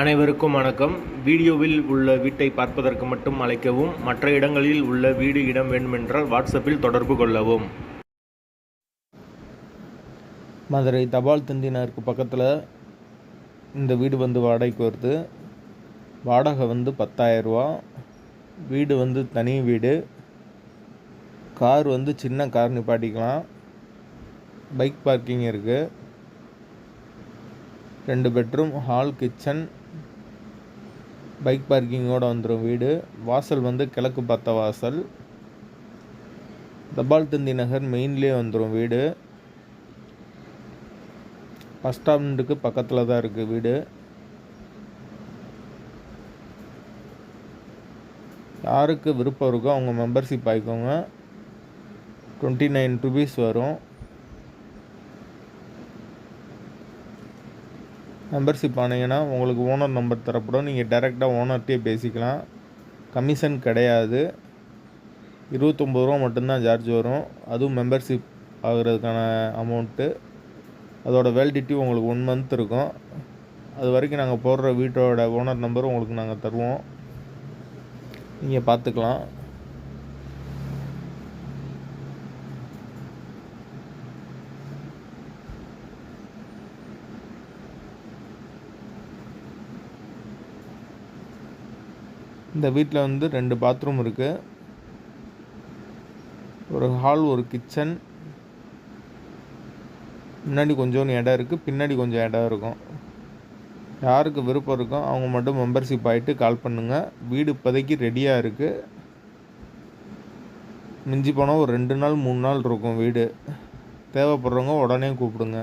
அனைவருக்கும் வணக்கம். வீடியோவில் உள்ள வீட்டை பார்ப்பதற்கு மட்டும் அழைக்கவும் மற்ற இடங்களில் உள்ள வீடு இடம் வேண்டுமென்றால் வாட்ஸ்அப்பில் தொடர்பு கொள்ளவும். மதுரை தபால் தந்தினருக்கு பக்கத்தில் இந்த வீடு வந்து வாடகைக்கு வருது. வாடகை வந்து பத்தாயிரரூவா வீடு வந்து தனி வீடு. கார் வந்து சின்ன கார் நிப்பாட்டிக்கலாம். பைக் பார்க்கிங் இருக்குது ரெண்டு பெட்ரூம் ஹால் கிச்சன். பைக் பார்க்கிங்கோட வந்துடும் வீடு. வாசல் வந்து கிழக்கு பார்த்த வாசல். தபால் தந்தி நகர் மெயின்லேயே வந்துடும் வீடு. பஸ் ஸ்டாண்டுக்கு பக்கத்தில் தான் இருக்குது வீடு. யாருக்கு விருப்பம் இருக்கோ அவங்க மெம்பர்ஷிப் ஆகிக்கோங்க டுவெண்ட்டி நைன் ருபீஸ் வரும். மெம்பர்ஷிப் ஆனீங்கன்னா உங்களுக்கு ஓனர் நம்பர் தரப்படும். நீங்கள் டைரெக்டாக ஓனர்கிட்டே பேசிக்கலாம். கமிஷன் கிடையாது. இருபத்தொம்பது ரூபா மட்டும்தான் சார்ஜ் வரும். அதுவும் மெம்பர்ஷிப் ஆகிறதுக்கான அமௌண்ட்டு அதோட வேலிடிட்டி உங்களுக்கு ஒன் மந்த் இருக்கும். அது வரைக்கும் நாங்கள் போடுற வீட்டோட ஓனர் நம்பர் உங்களுக்கு நாங்கள் தருவோம். நீங்கள் பார்த்துக்கலாம். இந்த வீட்டில் வந்து ரெண்டு பாத்ரூம் இருக்குது ஒரு ஹால் ஒரு கிச்சன் முன்னாடி கொஞ்சோண்டு இடம் இருக்குது பின்னாடி கொஞ்சம் இடம் இருக்கும். யாருக்கு விருப்பம் இருக்கோ அவங்க மட்டும் மெம்பர்ஷிப் ஆகிட்டு கால் பண்ணுங்கள் வீடு இப்போதைக்கு ரெடியாக இருக்குது மிஞ்சி போனால் ஒரு ரெண்டு நாள் மூணு நாள் இருக்கும் வீடு. தேவைப்படுறவங்க உடனே கூப்பிடுங்க.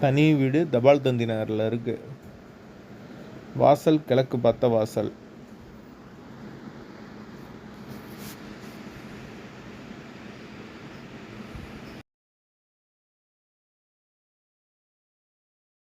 தனி வீடு தபால் தந்தி நகரில் இருக்குது வாசல் கிழக்கு பார்த்த வாசல்.